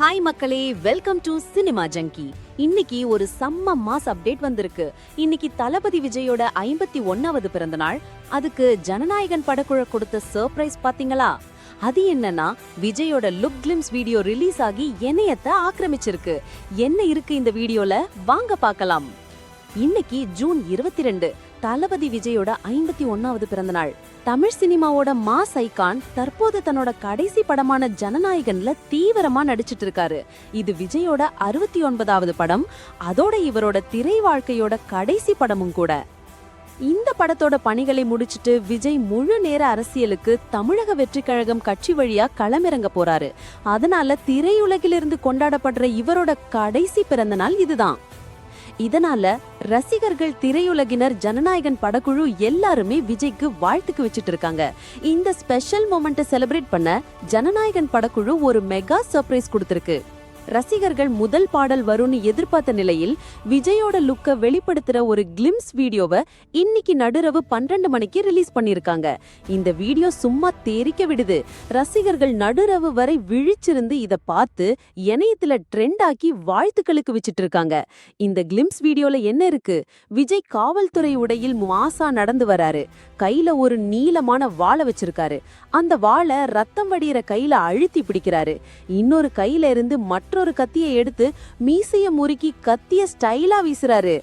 Hi மக்களே. Welcome to cinema Zengi இன்னைக்கு ஒரு செம்ம மாஸ் அப்டேட் வந்திருக்கு. இன்னைக்கு தளபதி விஜயோட ஐம்பத்தி ஒன்னாவது பிறந்த நாள் அதுக்கு ஜனநாயகன் படக்குழு கொடுத்த சர்ப்ரைஸ் பாத்தீங்களா? அது என்னன்னா விஜயோட லுக் கிளிம்ஸ் வீடியோ ரிலீஸ் ஆகி இணையத்தை ஆக்கிரமிச்சிருக்கு. என்ன இருக்கு இந்த வீடியோல வாங்க பார்க்கலாம். இன்னைக்கு ஜூன் இருபத்தி ரெண்டு. தளபதி விஜயோட ஐம்பத்தி ஒன்னாவது பிறந்த நாள் தமிழ் சினிமாவோட மாஸ் ஐகான் தற்போது தன்னோட கடைசி படமான ஜனநாயகன்ல தீவிரமா நடிச்சிட்டு இருக்காரு. இது விஜயோட அறுபத்தி ஒன்பதாவது படம். அதோட இவரோட திரை வாழ்க்கையோட கடைசி படமும் கூட. இந்த படத்தோட பணிகளை முடிச்சிட்டு விஜய் முழு நேர அரசியலுக்கு தமிழக வெற்றி கழகம் கட்சி வழியா களமிறங்க போறாரு. அதனால திரையுலகிலிருந்து கொண்டாடப்படுற இவரோட கடைசி பிறந்த நாள் இதுதான். இதனால ரசிகர்கள் திரையுலகினர் ஜனநாயகன் படக்குழு எல்லாருமே விஜய்க்கு வாழ்த்துக்கு வச்சுட்டு இருக்காங்க. இந்த ஸ்பெஷல் மொமெண்ட்டை செலிப்ரேட் பண்ண ஜனநாயகன் படக்குழு ஒரு மெகா சர்ப்ரைஸ் கொடுத்திருக்கு. ரசிகர்கள் முதல் பாடல் வரும்னு எதிர்பார்த்த நிலையில் விஜயோட லுக்க வெளிப்படுத்துற ஒரு கிளிம்ஸ் வீடியோவை இன்னைக்கு நடுரவு பன்னெண்டு மணிக்கு ரிலீஸ் பண்ணிருக்காங்க இந்த வீடியோ சும்மா தேரிக்க விடுது. ரசிகர்கள் நடுரவு வரை விழிச்சிருந்து இதை பார்த்து இணையத்துல ட்ரெண்ட் ஆக்கி வாழ்த்துக்களுக்கு வச்சுட்டு இருக்காங்க இந்த கிளிம்ஸ் வீடியோல என்ன இருக்கு? விஜய் காவல்துறை உடையில் மாசா நடந்து வராரு. கையில ஒரு நீளமான வாளை வச்சிருக்காரு. அந்த வாளை ரத்தம் வடிகிற கையில அழுத்தி பிடிக்கிறாரு. இன்னொரு கையில இருந்து மற்றொரு கத்தியை எடுத்து மீசைய முறுக்கி கத்திய ஸ்டைலா வீசுறாரு.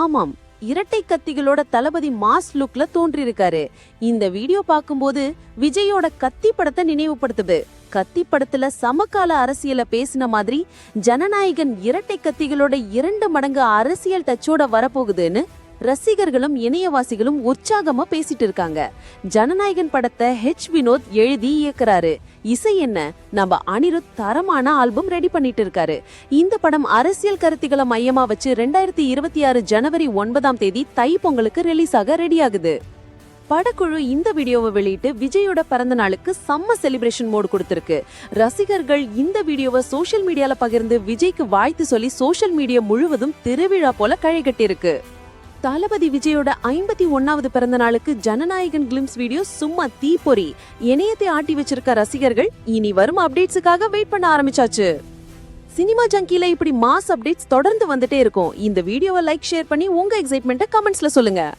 ஆமாம் இரட்டை கத்திகளோட தளபதி மாஸ் லுக்ல தோன்றியிருக்காரு இந்த வீடியோ பார்க்கும்போது விஜயோட கத்தி படத்தை நினைவுபடுத்துது. கத்தி படத்துல சமகால அரசியல பேசின மாதிரி ஜனநாயகன் இரட்டை கத்திகளோட இரண்டு மடங்கு அரசியல் டச்சோட வரப்போகுதுன்னு ரசிகர்களும் இணையவாசிகளும் உற்சாகமா பேசிட்டு இருக்காங்க. ஜனநாயகன் படத்தை ஹெச் வினோத் எழுதி இயக்குறாரு. இசை என்ன? நம்ம அனிருத் தரமான ஆல்பம் ரெடி பண்ணிட்டு இருக்காரு. இந்த படம் அரசியல் கருத்துக்களை மையமா வச்சு ரெண்டாயிரத்தி இருபத்தி ஆறு ஜனவரி ஒன்பதாம் தேதி தை பொங்கலுக்கு ரிலீஸ் ஆக ரெடி ஆகுது. படக்குழு இந்த வீடியோவை வெளியிட்டு விஜயோட பிறந்த நாளுக்கு செம்ம செலிப்ரேஷன் மோடு கொடுத்துருக்கு. ரசிகர்கள் இந்த வீடியோவை சோஷியல் மீடியால பகிர்ந்து விஜய்க்கு வாழ்த்து சொல்லி சோஷியல் மீடியா முழுவதும் திருவிழா போல களை கட்டியிருக்கு. தளபதி விஜயோட ஐம்பத்தி ஒன்னாவது பிறந்த நாளுக்கு ஜனநாயகன் கிளிம்ஸ் வீடியோ சும்மா தீப்பொறி. இணையத்தை ஆட்டி வச்சிருக்க ரசிகர்கள் இனி வரும் அப்டேட்ஸுக்காக வெயிட் பண்ண ஆரம்பிச்சாச்சு. சினிமா ஜங்கில இப்படி மாஸ் அப்டேட்ஸ் தொடர்ந்து வந்துட்டே இருக்கும். இந்த வீடியோவை லைக் ஷேர் பண்ணி உங்க எக்ஸைட்மெண்ட்டை கமெண்ட்ஸ்ல சொல்லுங்க.